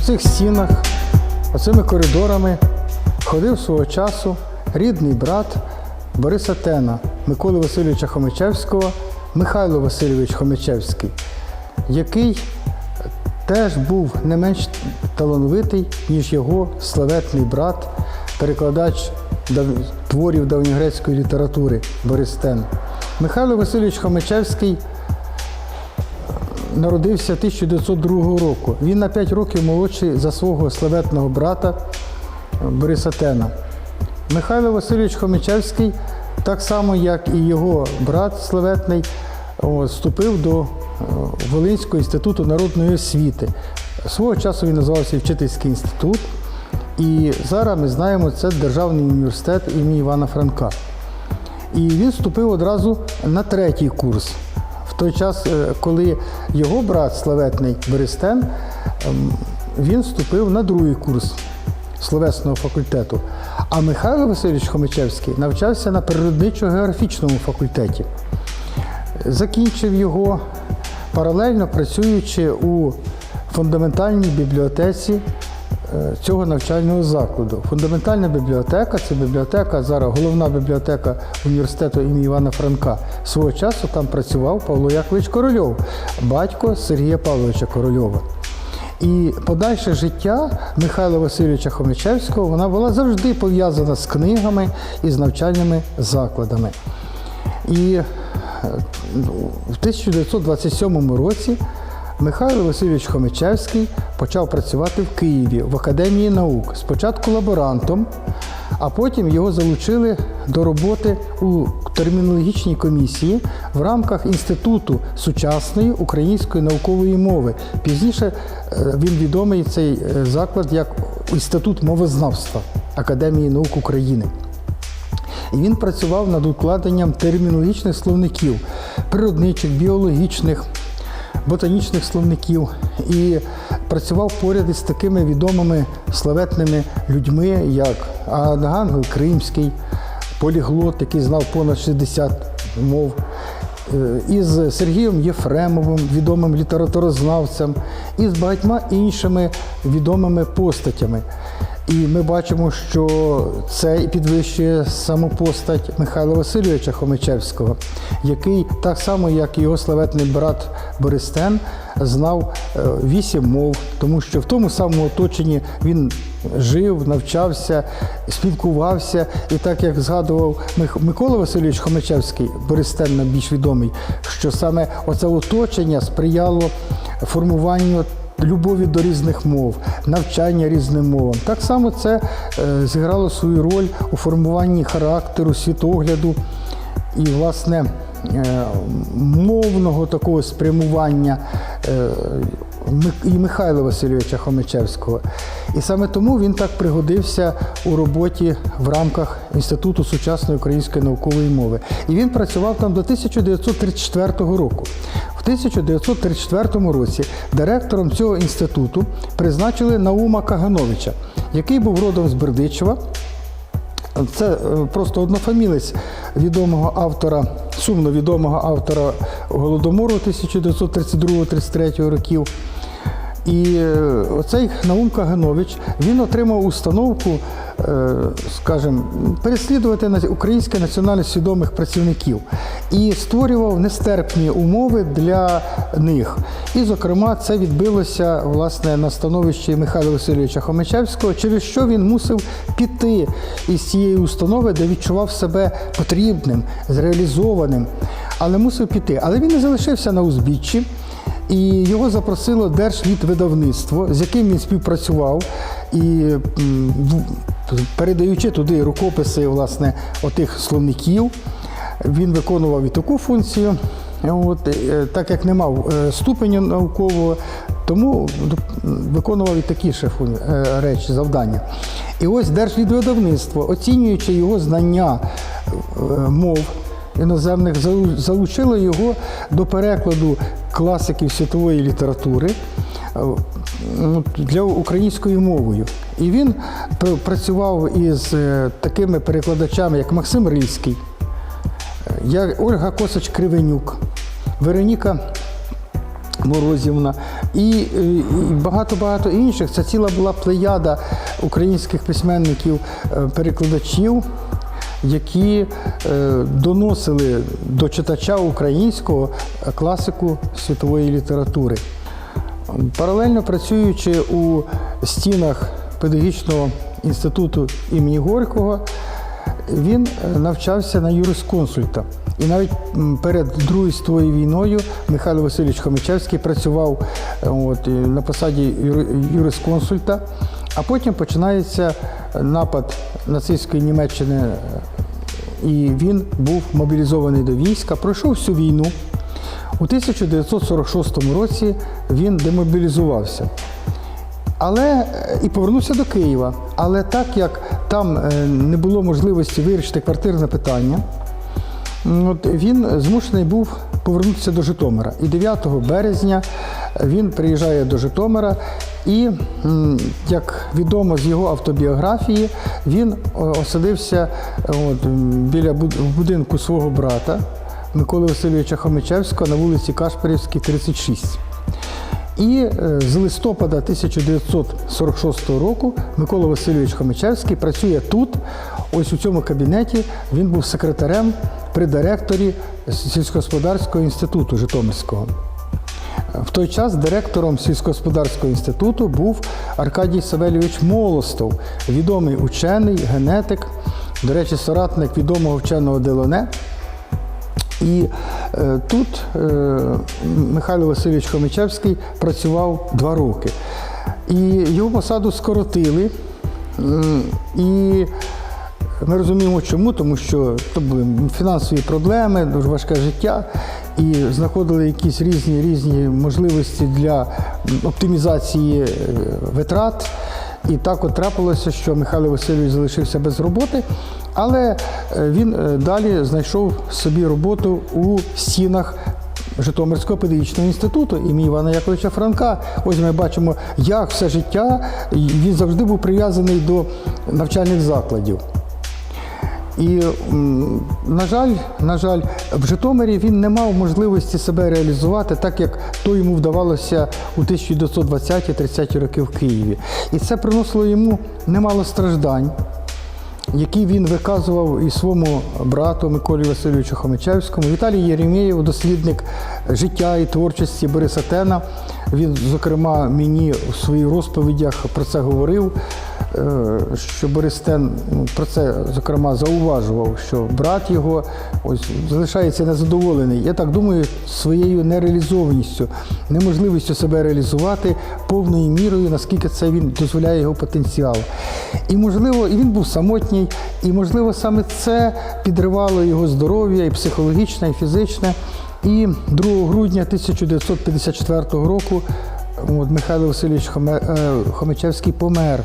цих стінах, оцими коридорами ходив свого часу рідний брат Бориса Тена, Миколи Васильовича Хомичевського, Михайло Васильович Хомичевський, який теж був не менш талановитий, ніж його славетний брат, перекладач творів давньогрецької літератури Борис Тен. Михайло Васильович Хомичевський народився 1902 року. Він на 5 років молодший за свого славетного брата Бориса Тена. Михайло Васильович Хомичевський, так само як і його брат славетний, вступив до е, Волинського інституту народної освіти. Свого часу він називався Вчительський інститут. І зараз ми знаємо, це Державний університет імені Івана Франка. І він вступив одразу на третій курс. Той час, е, коли його брат славетний Берестен, ем, він вступив на другий курс словесного факультету. А Михайло Васильович Хомичевський навчався на природничо-географічному факультеті. Закінчив його паралельно працюючи у фундаментальній бібліотеці цього навчального закладу. Фундаментальна бібліотека це бібліотека, зараз головна бібліотека університету імені Івана Франка. Свого часу там працював Павло Якович Корольов, батько Сергія Павловича Корольова. І подальше життя Михайла Васильовича Хомичевського вона була завжди пов'язана з книгами і з навчальними закладами. І е, в 1927 році Михайло Васильович Хомичевський почав працювати в Києві в Академії наук. Спочатку лаборантом, а потім його залучили до роботи у термінологічній комісії в рамках Інституту сучасної української наукової мови. Пізніше е, він відомий цей е, заклад як Інститут мовознавства Академії наук України. І він працював над укладенням термінологічних словників, природничих, біологічних, ботанічних словників. І працював поряд із такими відомими славетними людьми, як Ангел Кримський, поліглот, який знав понад 60 мов. е, Із Сергієм Єфремовим, відомим літературознавцем, і з багатьма іншими відомими постатями. І ми бачимо, що це підвищує саму постать Михайла Васильовича Хомичевського, який так само, як і його славетний брат Бористен, знав е, вісім мов, тому що в тому самому оточенні він жив, навчався, спілкувався. І так як згадував Микола Васильович Хомичевський, Бористен нам більш відомий, що саме оце оточення сприяло формуванню любові до різних мов, навчання різним мовам. Так само це е, зіграло свою роль у формуванні характеру, світогляду і, власне, е, мовного такого спрямування е, і Михайла Васильовича Хомичевського. І саме тому він так пригодився у роботі в рамках Інституту сучасної української наукової мови. І він працював там до 1934 року. В 1934 році директором цього інституту призначили Наума Кагановича, який був родом з Бердичева. Це е, просто однофамілець відомого автора, сумно відомого автора Голодомору 1932-33 років. І е, оцей Наум Каганович він отримав установку, е, скажімо, переслідувати українське національно свідомих працівників і створював нестерпні умови для них. І, зокрема, це відбилося власне на становищі Михайла Васильовича Хомичевського, через що він мусив піти із цієї установи, де відчував себе потрібним, зреалізованим, але мусив піти. Але він не залишився на узбіччі. І його запросило Держлітвидавництво, з яким він співпрацював, і передаючи туди рукописи власне, отих словників, він виконував і таку функцію. От, е, так як не мав е, ступеню наукового, тому виконував і такі ще е, речі, завдання. І ось Держлітвидавництво, оцінюючи його знання мов іноземних залу- залучили його до перекладу класиків світової літератури е, ну, для українською мовою. І він працював із е, такими перекладачами, як Максим Рильський, Ольга Косач Кривенюк, Вероніка Морозівна і багато-багато інших. Це ціла була плеяда українських письменників, е, перекладачів, які е, доносили до читача українського класику світової літератури. Паралельно працюючи у стінах педагогічного інституту імені Горького, він е, навчався на юрисконсульта. І навіть перед Другою світовою війною Михайло Васильович Хомичевський працював е, от, на посаді юрисконсульта, а потім починається напад нацистської Німеччини, е, і він був мобілізований до війська, пройшов всю війну. У 1946 році він демобілізувався. Але е, і повернувся до Києва. Але так як там е, не було можливості вирішити квартирне питання, от він змушений був повернутися до Житомира. І 9 березня він приїжджає до Житомира, і, як відомо з його автобіографії, він о, осадився е, от, біля будинку свого брата Миколи Васильовича Хомичевського на вулиці Кашпарівській, 36. І е, з листопада 1946 року Микола Васильович Хомичевський працює тут, ось у цьому кабінеті. Він був секретарем при директорі сільськогосподарського інституту Житомирського. В той час директором сільськогосподарського інституту був Аркадій Савельович Молостов, відомий учений, генетик, до речі, соратник відомого вченого Делоне. І е, тут е, Михайло Васильович Хомичевський працював два роки. І його посаду скоротили. М, І ми розуміємо, чому, тому що то були фінансові проблеми, дуже важке життя, і знаходили якісь різні різні можливості для оптимізації е, витрат. І так от трапилося, що Михайло Васильович залишився без роботи, але е, він е, далі знайшов собі роботу у стінах Житомирського педагогічного інституту імені Івана Яковича Франка. Ось ми бачимо, як все життя він завжди був прив'язаний до навчальних закладів. І, на жаль, на жаль, в Житомирі він не мав можливості себе реалізувати, так як то йому вдавалося у 1920-30-ті роки в Києві. І це приносило йому немало страждань, які він виказував і своєму брату Миколі Васильовичу Хомичевському. Віталій Єремєєв, дослідник життя і творчості Бориса Тена. Він, зокрема, мені у своїх розповідях про це говорив. Е, Що Борис ну, про це зокрема зауважував, що брат його ось залишається незадоволений. Я так думаю, своєю нереалізованістю, неможливістю себе реалізувати повною мірою, наскільки це він дозволяє його потенціал. І можливо, і він був самотній, і можливо саме це підривало його здоров'я і психологічне, і фізичне. І 2 грудня 1954 року от, Михайло Васильович е, Хомичевський помер.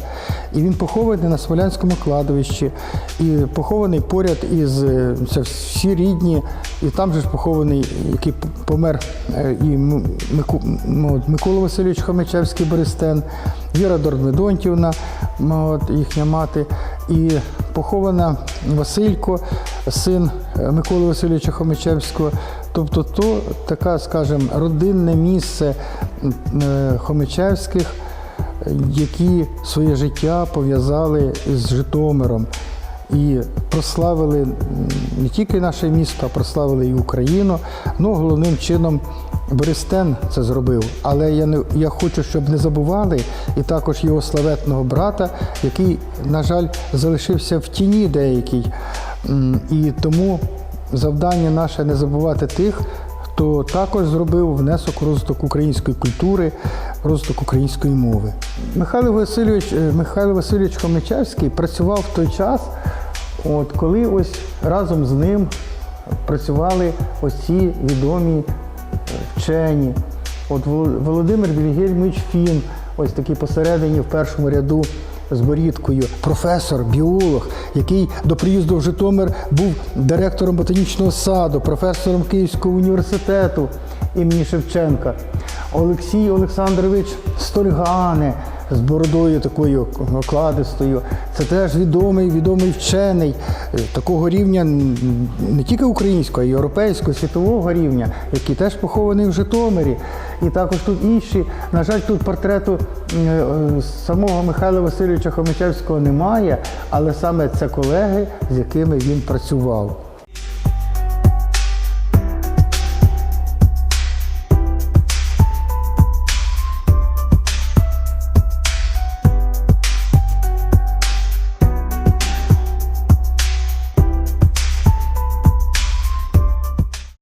І він похований на Смолянському кладовищі, і похований поряд із е, це всі рідні, і там же ж похований, який помер е, і от, Микола Васильович Хомичевський Берестен, Віра Дордмедонтівна, їхня мати, і похована Василько, син е, Миколи Васильовича Хомичевського. Тобто, то така, скажімо, родинне місце е, Хомичевських, які своє життя пов'язали з Житомиром і прославили не тільки наше місто, а прославили і Україну. Ну, головним чином Бористен це зробив. Але я не я хочу, щоб не забували і також його славетного брата, який, на жаль, залишився в тіні деякий. І тому завдання наше не забувати тих, хто також зробив внесок розвиток української культури, розвиток української мови. Михайло Васильович, е, Михайло Васильович Хомичевський працював в той час, от коли ось разом з ним працювали ось ці відомі вчені. От Володимир Вільгельмович Фін, ось такий посередині в першому ряду з борідкою, професор, біолог, який до приїзду в Житомир був директором ботанічного саду, професором Київського університету імені Шевченка. Олексій Олександрович Стольгане з бородою такою окладистою. Це теж відомий, відомий вчений такого рівня не тільки українського, а й європейського, світового рівня, який теж похований в Житомирі. І також тут інші. На жаль, тут портрету е, самого Михайла Васильовича Хомичевського немає, але саме це колеги, з якими він працював.